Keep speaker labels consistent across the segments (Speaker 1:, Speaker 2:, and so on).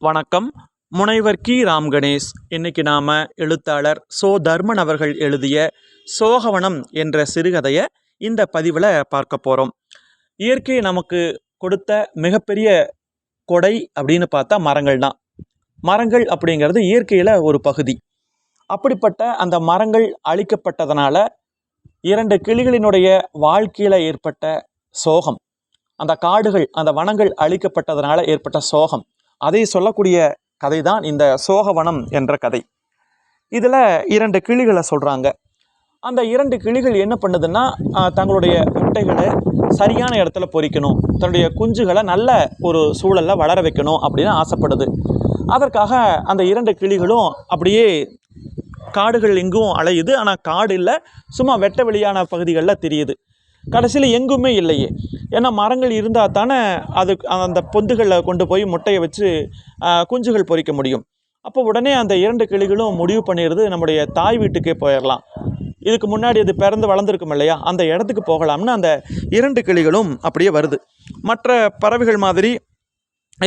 Speaker 1: வணக்கம். முனைவர் கி. ராம் கணேஷ். இன்னைக்கு நாம் எழுத்தாளர் சோ. தர்மன் அவர்கள் எழுதிய சோகவனம் என்ற சிறுகதையை இந்த பதிவில் பார்க்க போகிறோம் இயற்கை நமக்கு கொடுத்த மிகப்பெரிய கொடை அப்படின்னு பார்த்தா மரங்கள் தான். மரங்கள் அப்படிங்கிறது இயற்கையில் ஒரு பகுதி. அப்படிப்பட்ட அந்த மரங்கள் அழிக்கப்பட்டதனால இரண்டு கிளிகளினுடைய வாழ்க்கையில் ஏற்பட்ட சோகம். அந்த காடுகள் அந்த வனங்கள் அழிக்கப்பட்டதனால ஏற்பட்ட சோகம். அதை சொல்லக்கூடிய கதை தான் இந்த சோகவனம் என்ற கதை. இதில் இரண்டு கிளிகளை சொல்கிறாங்க அந்த இரண்டு கிளிகள் என்ன பண்ணுதுன்னா தங்களுடைய முட்டைகளை சரியான இடத்துல பொறிக்கணும். தன்னுடைய குஞ்சுகளை நல்ல ஒரு சூழலில் வளர வைக்கணும் அப்படின்னு ஆசைப்படுது. அதற்காக அந்த இரண்டு கிளிகளும் அப்படியே காடுகள் எங்கும் அலையுது. ஆனால் காடு இல்லை சும்மா வெட்ட வெளியான பகுதிகளில் தெரியுது. கடைசியில் எங்குமே இல்லையே. ஏன்னா மரங்கள் இருந்தால் தானே அது அந்த பொந்துகளில் கொண்டு போய் முட்டையை வச்சு குஞ்சுகள் பொரிக்க முடியும். அப்போ உடனே அந்த இரண்டு கிளிகளும் முடிவு பண்ணிடுது நம்முடைய தாய் வீட்டுக்கே போயிடலாம் இதுக்கு முன்னாடி அது பிறந்து வளர்ந்துருக்கும் இல்லையா? அந்த இடத்துக்கு போகலாம்னு அந்த இரண்டு கிளிகளும் அப்படியே வருது. மற்ற பறவைகள் மாதிரி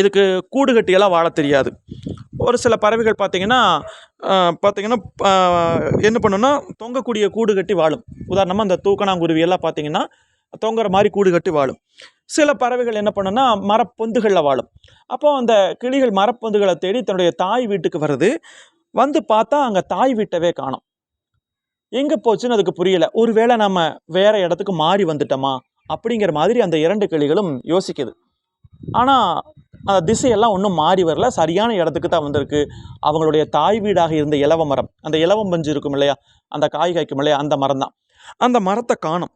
Speaker 1: இதுக்கு கூடு கட்டியெல்லாம் வாழ தெரியாது. ஒரு சில பறவைகள் பார்த்திங்கன்னா பார்த்திங்கன்னா பார்த்தீங்கன்னா என்ன பண்ணுன்னா தொங்கக்கூடிய கூடு கட்டி வாழும். உதாரணமாக அந்த தூக்கணாங்குருவியெல்லாம் பார்த்திங்கன்னா தொங்குற மாதிரி கூடு கட்டி வாழும். சில பறவைகள் என்ன பண்ணுன்னா மரப்பொந்துகளில் வாழும். அப்போ அந்த கிளிகள் மரப்பொந்துகளை தேடி தன்னுடைய தாய் வீட்டுக்கு வருது வந்து பார்த்தா அங்கே தாய் வீட்டவே காணும். எங்கே போச்சுன்னு அதுக்கு புரியல. ஒருவேளை நம்ம வேற இடத்துக்கு மாறி வந்துட்டோமா? அப்படிங்கிற மாதிரி அந்த இரண்டு கிளிகளும் யோசிக்குது. ஆனால் திசையெல்லாம் ஒன்றும் மாறி வரல. சரியான இடத்துக்கு தான் வந்திருக்கு. அவங்களுடைய தாய் வீடாக இருந்த இலவ மரம். அந்த இலவம் பஞ்சு இருக்கும் இல்லையா? அந்த காய் காய்க்கும் இல்லையா? அந்த மரம் தான். அந்த மரத்தை காணும்.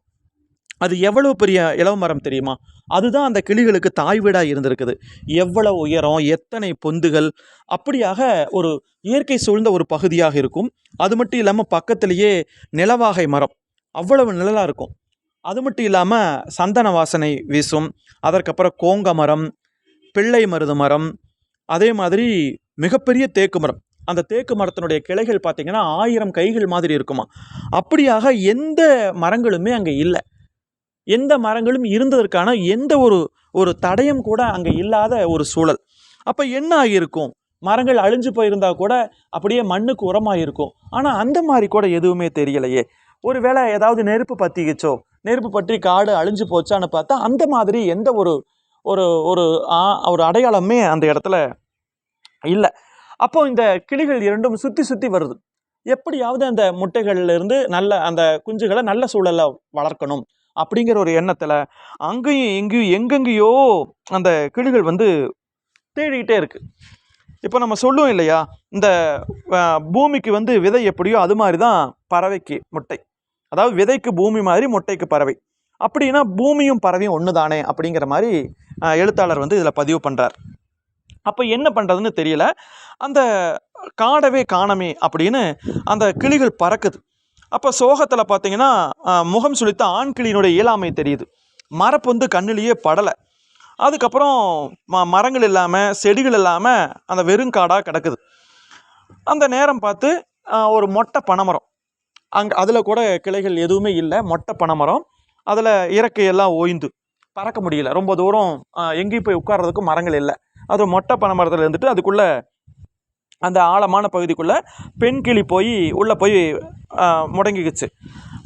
Speaker 1: அது எவ்வளவு பெரிய இலவ மரம் தெரியுமா? அதுதான் அந்த கிளிகளுக்கு தாய் வீடாக இருந்திருக்குது. எவ்வளவு உயரம் எத்தனை பொந்துகள்? அப்படியாக ஒரு இயற்கை சூழ்ந்த ஒரு பகுதியாக இருக்கும். அது மட்டும் இல்லாமல் பக்கத்திலேயே நிலவாகை மரம். அவ்வளவு நிழலாக இருக்கும். அது மட்டும் இல்லாமல் சந்தன வாசனை வீசும். அதற்கப்புறம் கோங்க மரம். பிள்ளை மருது மரம் அதே மாதிரி மிகப்பெரிய தேக்கு மரம். அந்த தேக்கு மரத்தினுடைய கிளைகள் பார்த்திங்கன்னா ஆயிரம் கைகள் மாதிரி இருக்குமா. அப்படியாக எந்த மரங்களுமே அங்கே இல்லை. எந்த மரங்களும் இருந்ததற்கான எந்த ஒரு ஒரு தடயம் கூட அங்கே இல்லாத ஒரு சூழல். அப்போ என்ன ஆகியிருக்கும்? மரங்கள் அழிஞ்சு போயிருந்தால் கூட அப்படியே மண்ணுக்கு உரமாக இருக்கும் ஆனால் அந்த மாதிரி கூட எதுவுமே தெரியலையே. ஒருவேளை ஏதாவது நெருப்பு பற்றிக்கிச்சோ நெருப்பு பற்றி காடு அழிஞ்சு போச்சான்னு பார்த்தா அந்த மாதிரி எந்த ஒரு ஒரு ஒரு ஒரு அடையாளமே அந்த இடத்துல இல்லை. அப்போ இந்த கிளிகள் இரண்டும் சுற்றி சுற்றி வருது. எப்படியாவது அந்த முட்டைகள்லேருந்து நல்ல அந்த குஞ்சுகளை நல்ல சூழலில் வளர்க்கணும் அப்படிங்கிற ஒரு எண்ணத்தில் அங்கேயும் எங்கேயும் எங்கெங்கேயோ அந்த கிளிகள் வந்து தேடிக்கிட்டே இருக்குது இப்போ நம்ம சொல்லுவோம் இல்லையா இந்த பூமிக்கு வந்து விதை எப்படியோ அது மாதிரி தான் பறவைக்கு முட்டை. அதாவது விதைக்கு பூமி மாதிரி முட்டைக்கு பறவை. அப்படின்னா பூமியும் பறவையும் ஒன்று தானே அப்படிங்கிற மாதிரி எழுத்தாளர் வந்து இதில் பதிவு பண்ணுறார் அப்போ என்ன பண்ணுறதுன்னு தெரியல. அந்த காடவே காணமே அப்படின்னு அந்த கிளிகள் பறக்குது. அப்போ சோகத்தில் பார்த்தீங்கன்னா முகம் சுழித்த ஆண் கிளியினுடைய இயலாமை தெரியுது. மரப்பு வந்து கண்ணிலேயே படலை. அதுக்கப்புறம் ம மரங்கள் இல்லாமல் செடிகள் இல்லாமல் அந்த வெறுங்காடாக கிடக்குது. அந்த நேரம் பார்த்து ஒரு மொட்டை பனைமரம். அங்கே அதில் கூட கிளைகள் எதுவுமே இல்லை. மொட்டை பனைமரம். அதில் இறக்கையெல்லாம் ஓய்ந்து. பறக்க முடியல. ரொம்ப தூரம் எங்கேயும் போய் உட்கார்றதுக்கு மரங்கள் இல்லை. அது மொட்டை பனை மரத்தில் இருந்துட்டு அதுக்குள்ளே அந்த ஆழமான பகுதிக்குள்ளே பெண் கிளி போய் உள்ளே போய் முடங்கிக்குச்சு முடங்கிக்கிச்சு.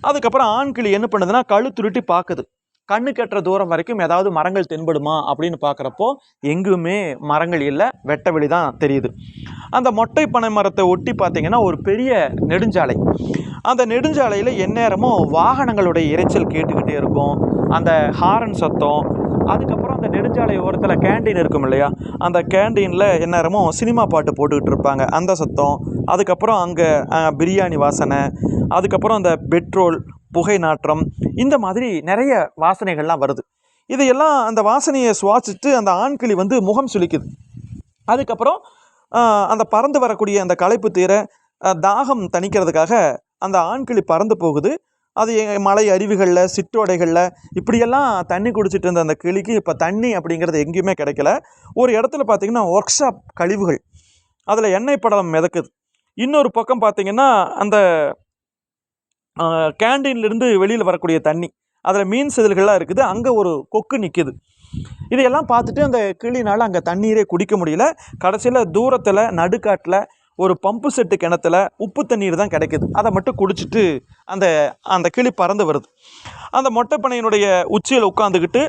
Speaker 1: அதுக்கப்புறம் ஆண் கிளி என்ன பண்ணுதுன்னா கழு துருட்டி பார்க்குது கண்ணு கெட்டுற தூரம் வரைக்கும் ஏதாவது மரங்கள் தென்படுமா அப்படின்னு பார்க்குறப்போ எங்குமே மரங்கள் இல்லை. வெட்ட வெளி தான் தெரியுது. அந்த மொட்டை பனை மரத்தை ஒட்டி பார்த்தீங்கன்னா ஒரு பெரிய நெடுஞ்சாலை. அந்த நெடுஞ்சாலையில் எந்நேரமும் வாகனங்களுடைய இறைச்சல் கேட்டுக்கிட்டே இருக்கும். அந்த ஹாரன் சத்தம் அதுக்கப்புறம் அந்த நெடுஞ்சாலை ஓரத்தில் கேண்டீன் இருக்கும் இல்லையா? அந்த கேண்டீனில் எந்நேரமும் சினிமா பாட்டு போட்டுக்கிட்டு இருப்பாங்க. அந்த சத்தம் அதுக்கப்புறம் அங்கே பிரியாணி வாசனை அதுக்கப்புறம் அந்த பெட்ரோல் புகை நாற்றம் இந்த மாதிரி நிறைய வாசனைகள்லாம் வருது. இதையெல்லாம் அந்த வாசனையை சுவாசித்து அந்த ஆண்கிளி வந்து முகம் சுளிக்குது. அதுக்கப்புறம் அந்த பறந்து வரக்கூடிய அந்த களைப்பு தீர தாகம் தணிக்கிறதுக்காக அந்த ஆண்கிளி பறந்து போகுது. அது எ- மலை அருவிகளில் சிற்றோடைகளில் இப்படியெல்லாம் தண்ணி குடிச்சிட்டு இருந்த அந்த கிளிக்கு இப்போ தண்ணி அப்படிங்கிறது எங்கேயுமே கிடைக்கல. ஒரு இடத்துல பார்த்தீங்கன்னா ஒர்க் ஷாப் கழிவுகள். அதில் எண்ணெய் படலம் மிதக்குது. இன்னொரு பக்கம் பார்த்திங்கன்னா அந்த கேண்டீன்லேருந்து வெளியில் வரக்கூடிய தண்ணி. அதில் மீன் செதில்கள்லாம் இருக்குது. அங்கே ஒரு கொக்கு நிற்கிது இதையெல்லாம் பார்த்துட்டு அந்த கிளினால் அங்கே தண்ணீரே குடிக்க முடியல. கடைசியில் தூரத்தில் நடுக்காட்டில் ஒரு பம்பு செட்டு கிணத்துல உப்பு தண்ணீர் தான் கிடைக்குது. அதை மட்டும் குடிச்சிட்டு அந்த அந்த கிளி பறந்து வருது. அந்த மொட்டைப்பனையினுடைய உச்சியில் உட்காந்துக்கிட்டு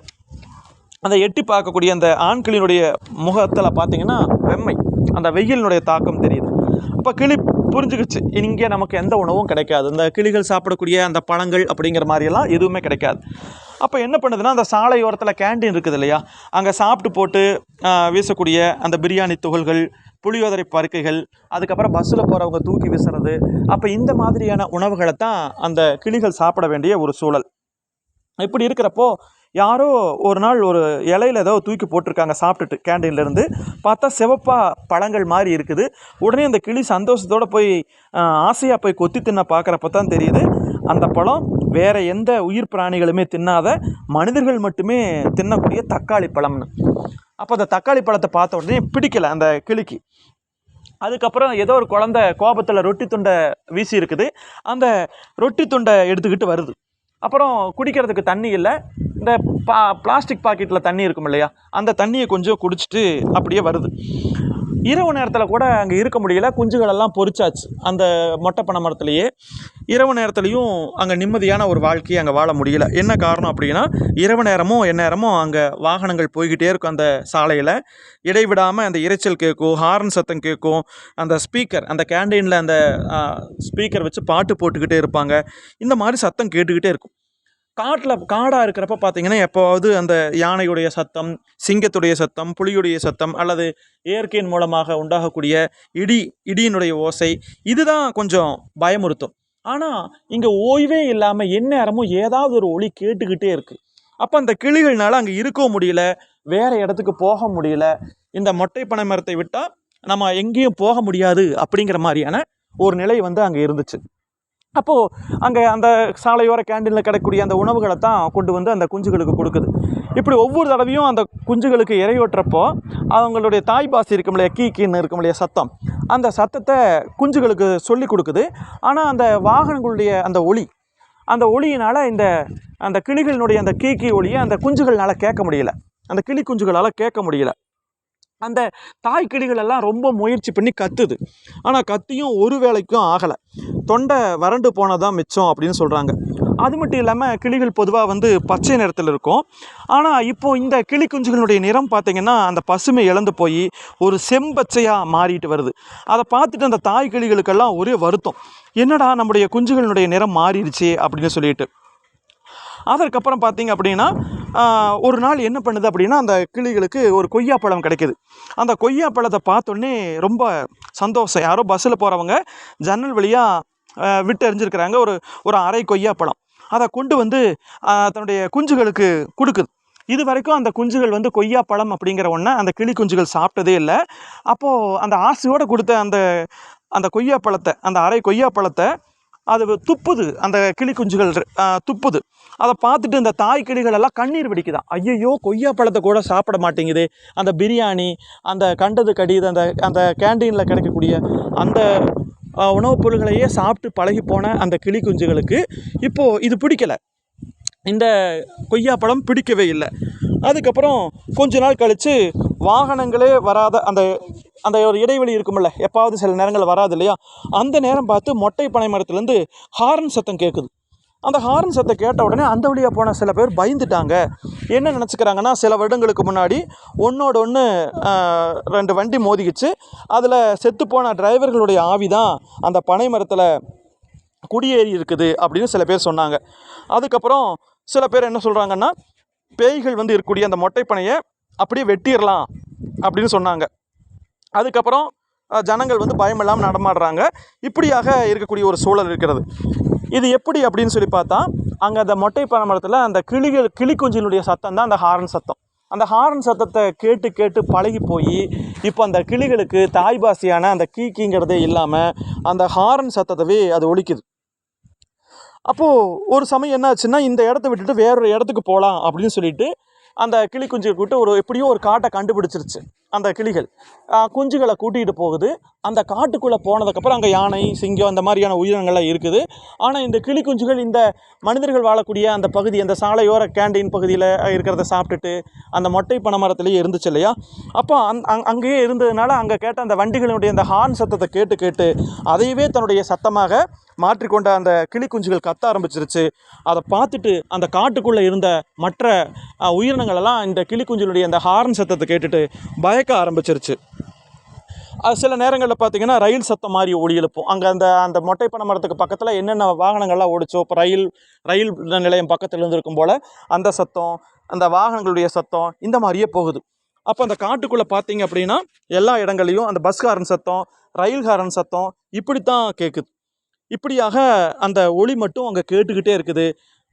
Speaker 1: அந்த எட்டி பார்க்கக்கூடிய அந்த ஆண்களினுடைய முகத்தில் பார்த்தீங்கன்னா வெம்மை. அந்த வெயிலினுடைய தாக்கம் தெரியுது. அப்போ கிளி புரிஞ்சுக்கிச்சு. இங்கே நமக்கு எந்த உணவும் கிடைக்காது. இந்த கிளிகள் சாப்பிடக்கூடிய அந்த பழங்கள் அப்படிங்கிற மாதிரியெல்லாம் எதுவுமே கிடைக்காது. அப்போ என்ன பண்ணுதுன்னா அந்த சாலையோரத்தில் கேண்டீன் இருக்குது இல்லையா? அங்கே சாப்பிட்டு போட்டு வீசக்கூடிய அந்த பிரியாணி துகள்கள் புளியோதரை பருக்கைகள் அதுக்கப்புறம் பஸ்ஸில் போகிறவங்க தூக்கி வீசுறது. அப்போ இந்த மாதிரியான உணவுகளை தான் அந்த கிளிகள் சாப்பிட வேண்டிய ஒரு சூழல். இப்படி இருக்கிறப்போ யாரோ ஒரு நாள் ஒரு இலையில ஏதோ தூக்கி போட்டிருக்காங்க சாப்பிட்டுட்டு கேண்டீன்லேருந்து பார்த்தா சிவப்பாக பழங்கள் மாதிரி இருக்குது. உடனே அந்த கிளி சந்தோஷத்தோடு போய் ஆசையாக போய் கொத்தி தின்ன பார்க்குறப்ப தான் தெரியுது. அந்த பழம் வேறு எந்த உயிர் பிராணிகளுமே தின்னாத மனிதர்கள் மட்டுமே தின்னக்கூடிய தக்காளி பழம்னு. அப்போ அந்த தக்காளி பழத்தை பார்த்த உடனே பிடிக்கல அந்த கிளிக்கு. அதுக்கப்புறம் ஏதோ ஒரு குழந்தை கோபத்தில் ரொட்டி துண்டை வீசி இருக்குது. அந்த ரொட்டி துண்டை எடுத்துக்கிட்டு வருது. அப்புறம் குடிக்கிறதுக்கு தண்ணி இல்லை. இந்த பா பிளாஸ்டிக் பாக்கெட்டில் தண்ணி இருக்கும் இல்லையா? அந்த தண்ணியை கொஞ்சம் குடிச்சிட்டு அப்படியே வருது. இரவு நேரத்தில் கூட அங்கே இருக்க முடியல. குஞ்சுகளெல்லாம் பொறிச்சாச்சு. அந்த மொட்டை பனை மரத்துலேயே. இரவு நேரத்துலையும் அங்கே நிம்மதியான ஒரு வாழ்க்கையை அங்கே வாழ முடியல. என்ன காரணம் அப்படின்னா இரவு நேரமும் எந்நேரமும் அங்கே வாகனங்கள் போய்கிட்டே இருக்கும் அந்த சாலையில். இடைவிடாமல் அந்த இரைச்சல் கேட்கும் ஹார்ன் சத்தம் கேட்கும். அந்த ஸ்பீக்கர் அந்த கேண்டீனில் அந்த ஸ்பீக்கர் வச்சு பாட்டு போட்டுக்கிட்டே இருப்பாங்க. இந்த மாதிரி சத்தம் கேட்டுக்கிட்டே இருக்கும். காட்டில் காடாக இருக்கிறப்ப பார்த்தீங்கன்னா எப்போவாவது அந்த யானையுடைய சத்தம் சிங்கத்துடைய சத்தம் புலியுடைய சத்தம் அல்லது இயற்கையின் மூலமாக உண்டாகக்கூடிய இடி இடியினுடைய ஓசை இதுதான் கொஞ்சம் பயமுறுத்தும். ஆனால் இங்கே ஓய்வே இல்லாமல் எந்நேரமும் ஏதாவது ஒரு ஒளி கேட்டுக்கிட்டே இருக்குது அப்போ அந்த கிளிகள்னால அங்கே இருக்கவும் முடியல வேறு இடத்துக்கு போக முடியல இந்த மொட்டை பனை மரத்தை விட்டால் நம்ம எங்கேயும் போக முடியாது அப்படிங்கிற மாதிரியான ஒரு நிலை வந்து அங்கே இருந்துச்சு. அப்போது அங்கே அந்த சாலையோர கேண்டீனில் கிடைக்கக்கூடிய அந்த உணவுகளை தான் கொண்டு வந்து அந்த குஞ்சுகளுக்கு கொடுக்குது. இப்படி ஒவ்வொரு தடவையும் அந்த குஞ்சுகளுக்கு இறையோட்டுறப்போ அவங்களுடைய தாய் பாசி இருக்கும் இல்லையா கீ கீன்னு இருக்கும் இல்லையா சத்தம். அந்த சத்தத்தை குஞ்சுகளுக்கு சொல்லி கொடுக்குது. ஆனால் அந்த வாகனங்களுடைய அந்த ஒளி அந்த ஒளியினால் இந்த அந்த கிளிகளினுடைய அந்த கீ கீ ஒளியை அந்த குஞ்சுகளினால் கேட்க முடியல. அந்த கிளி குஞ்சுகளால் கேட்க முடியல. அந்த தாய்க்கிளிகள் எல்லாம் ரொம்ப முயற்சி பண்ணி கத்துது. ஆனால் கத்தியும் ஒரு வேளைக்கும் ஆகலை. தொண்டை வறண்டு போனதான் மிச்சம் அப்படின்னு சொல்கிறாங்க அது மட்டும் இல்லாமல் கிளிகள் பொதுவாக வந்து பச்சை நிறத்தில் இருக்கும். ஆனால் இப்போ இந்த கிளி குஞ்சுகளுடைய நிறம் பார்த்திங்கன்னா அந்த பசுமை இழந்து போய் ஒரு செம்பச்சையாக மாறிட்டு வருது. அதை பார்த்துட்டு அந்த தாய் கிளிகளுக்கெல்லாம் ஒரே வருத்தம். என்னடா நம்முடைய குஞ்சுகளினுடைய நிறம் மாறிடுச்சு அப்படின்னு சொல்லிட்டு. அதற்கப்புறம் பார்த்தீங்க அப்படின்னா ஒரு நாள் என்ன பண்ணுது அப்படின்னா அந்த கிளிகளுக்கு ஒரு கொய்யாப்பழம் கிடைக்குது. அந்த கொய்யாப்பழத்தை பார்த்தோன்னே ரொம்ப சந்தோஷம். யாரோ பஸ்ஸில் போகிறவங்க ஜன்னல் வழியாக விட்டு எறிஞ்சிருக்கிறாங்க. ஒரு ஒரு அரை கொய்யாப்பழம் அதை கொண்டு வந்து தன்னுடைய குஞ்சுகளுக்கு கொடுக்குது. இது வரைக்கும் அந்த குஞ்சுகள் வந்து கொய்யாப்பழம் அப்படிங்கிற ஒன்றை அந்த கிளி குஞ்சுகள் சாப்பிட்டதே இல்லை. அப்போது அந்த ஆசையோடு கொடுத்த அந்த அந்த கொய்யாப்பழத்தை அந்த அரை கொய்யாப்பழத்தை அது துப்புது. அந்த கிளி குஞ்சுகள் துப்புது. அதை பார்த்துட்டு இந்த தாய் கிளிகள் எல்லாம் கண்ணீர் வெடிக்குதான் ஐயையோ கொய்யாப்பழத்தை கூட சாப்பிட மாட்டேங்குது. அந்த பிரியாணி அந்த கண்டது கடிது அந்த அந்த கேண்டீனில் கிடைக்கக்கூடிய அந்த உணவுப் பொருள்களையே சாப்பிட்டு பழகி போன அந்த கிளி குஞ்சுகளுக்கு இப்போது இது பிடிக்கல. இந்த கொய்யாப்பழம் பிடிக்கவே இல்லை. அதுக்கப்புறம் கொஞ்ச நாள் கழித்து வாகனங்களே வராத அந்த அந்த ஒரு இடைவெளி இருக்குமில்ல எப்பாவது சில நேரங்கள் வராது இல்லையா? அந்த நேரம் பார்த்து மொட்டை பனை மரத்துலேருந்து ஹார்ன் சத்தம் கேட்குது. அந்த ஹார்ன் சத்தம் கேட்ட உடனே அந்த வழியாக போன சில பேர் பயந்துட்டாங்க. என்ன நினச்சிக்கிறாங்கன்னா சில வருடங்களுக்கு முன்னாடி ஒன்றோட ஒன்று ரெண்டு வண்டி மோதிக்கிச்சு. அதில் செத்துப்போன டிரைவர்களுடைய ஆவி தான் அந்த பனை மரத்தில் குடியேறி இருக்குது அப்படின்னு சில பேர் சொன்னாங்க. அதுக்கப்புறம் சில பேர் என்ன சொல்கிறாங்கன்னா பேய்கள் வந்து இருக்கக்கூடிய அந்த மொட்டைப்பனையை அப்படியே வெட்டிடலாம் அப்படின்னு சொன்னாங்க. அதுக்கப்புறம் ஜனங்கள் வந்து பயமில்லாமல் நடமாடுறாங்க. இப்படியாக இருக்கக்கூடிய ஒரு சூழல் இருக்கிறது. இது எப்படி அப்படின்னு சொல்லி பார்த்தா அங்கே அந்த மொட்டை பனை மரத்தில் அந்த கிளிகள் கிளிக்குஞ்சினுடைய சத்தம் தான் அந்த ஹாரன் சத்தம். அந்த ஹாரன் சத்தத்தை கேட்டு கேட்டு பழகி போய் இப்போ அந்த கிளிகளுக்கு தாய் பாசியான அந்த கீ கீங்கிறதே இல்லாமல் அந்த ஹாரன் சத்தத்தவே அது ஒழிக்குது அப்போது ஒரு சமயம் என்ன ஆச்சுன்னா இந்த இடத்த விட்டுட்டு வேறொரு இடத்துக்கு போகலாம் அப்படின்னு சொல்லிட்டு அந்த கிளி குஞ்சு கூப்பிட்டு ஒரு எப்படியோ ஒரு காட்டை கண்டுபிடிச்சிருச்சு. அந்த கிளிகள். குஞ்சுகளை கூட்டிகிட்டு போகுது. அந்த காட்டுக்குள்ளே போனதுக்கப்புறம் அங்கே யானை சிங்கம் அந்த மாதிரியான உயிரினங்கள்லாம் இருக்குது. ஆனால் இந்த கிளி குஞ்சுகள் இந்த மனிதர்கள் வாழக்கூடிய அந்த பகுதி அந்த சாலையோர கேண்டீன் பகுதியில் இருக்கிறத சாப்பிட்டுட்டு அந்த மொட்டை பனை மரத்துலேயே இருந்துச்சு இல்லையா? அப்போ அந் அங் அங்கேயே இருந்ததுனால அங்கே கேட்ட அந்த வண்டிகளினுடைய அந்த ஹார்ன் சத்தத்தை கேட்டு கேட்டு அதையவே தன்னுடைய சத்தமாக மாற்றிக்கொண்ட அந்த கிளி குஞ்சுகள் கத்த ஆரம்பிச்சிருச்சு. அதை பார்த்துட்டு அந்த காட்டுக்குள்ளே இருந்த மற்ற உயிரினங்களெல்லாம் இந்த கிளி குஞ்சுகளுடைய அந்த ஹார்ன் சத்தத்தை கேட்டுட்டு கேட்க ஆரம்பிச்சிருச்சு. அது சில நேரங்களில் பார்த்தீங்கன்னா ரயில் சத்தம் மாதிரி ஒளி எழுப்பும். அங்கே அந்த அந்த மொட்டை பனை மரத்துக்கு பக்கத்தில் என்னென்ன வாகனங்கள்லாம் ஓடிச்சோ இப்போ ரயில் ரயில் நிலையம் பக்கத்தில் இருந்திருக்கும் போல் அந்த சத்தம் அந்த வாகனங்களுடைய சத்தம் இந்த மாதிரியே போகுது. அப்போ அந்த காட்டுக்குள்ளே பார்த்தீங்க அப்படின்னா எல்லா இடங்களையும் அந்த பஸ்காரன் சத்தம் ரயில்காரன் சத்தம் இப்படி தான் கேட்குது இப்படியாக அந்த ஒளி மட்டும் அங்கே கேட்டுக்கிட்டே இருக்குது.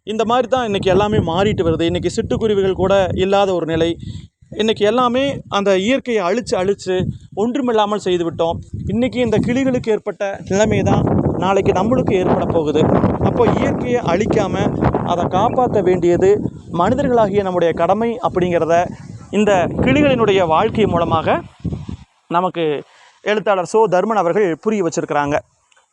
Speaker 1: இந்த மாதிரி தான் இன்றைக்கி எல்லாமே மாறிட்டு வருது. இன்றைக்கி சிட்டுக்குருவிகள் கூட இல்லாத ஒரு நிலை. இன்றைக்கி எல்லாமே அந்த இயற்கையை அழித்து அழித்து ஒன்றுமில்லாமல் செய்து விட்டோம் இன்றைக்கி இந்த கிளிகளுக்கு ஏற்பட்ட நிலைமை தான் நாளைக்கு நம்மளுக்கு ஏற்பட போகுது. அப்போ இயற்கையை அழிக்காமல் அதை காப்பாற்ற வேண்டியது மனிதர்களாகிய நம்முடைய கடமை அப்படிங்கிறத இந்த கிளிகளினுடைய வாழ்க்கை மூலமாக நமக்கு எழுத்தாளர் சோ தர்மன் அவர்கள் புரிய வச்சுருக்கிறாங்க.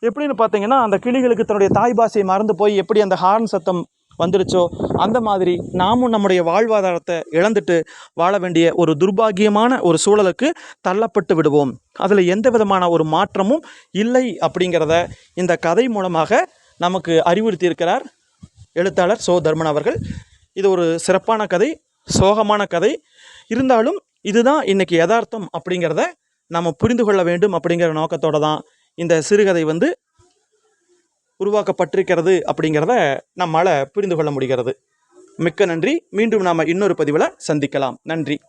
Speaker 1: எப்படின்னு பார்த்தீங்கன்னா அந்த கிளிகளுக்கு தன்னுடைய தாய் பாஷையை மறந்து போய் எப்படி அந்த ஹார்ன் சத்தம் வந்துடுச்சோ? அந்த மாதிரி நாமும் நம்முடைய வாழ்வாதாரத்தை இழந்துட்டு வாழ வேண்டிய ஒரு துர்பாக்கியமான ஒரு சூழலுக்கு தள்ளப்பட்டு விடுவோம். அதில் எந்த விதமான ஒரு மாற்றமும் இல்லை அப்படிங்கிறத இந்த கதை மூலமாக நமக்கு அறிவுறுத்தியிருக்கிறார் எழுத்தாளர் சோ தர்மன் அவர்கள். இது ஒரு சிறப்பான கதை சோகமான கதை. இருந்தாலும் இதுதான் இன்றைக்கி யதார்த்தம் அப்படிங்கிறத நம்ம புரிந்து கொள்ள வேண்டும் அப்படிங்கிற நோக்கத்தோடு தான் இந்த சிறுகதை வந்து உருவாக்கப்பட்டிருக்கிறது அப்படிங்கிறத நம்மால் புரிந்து கொள்ள முடிகிறது. மிக்க நன்றி. மீண்டும் நாம் இன்னொரு பதிவில் சந்திக்கலாம். நன்றி.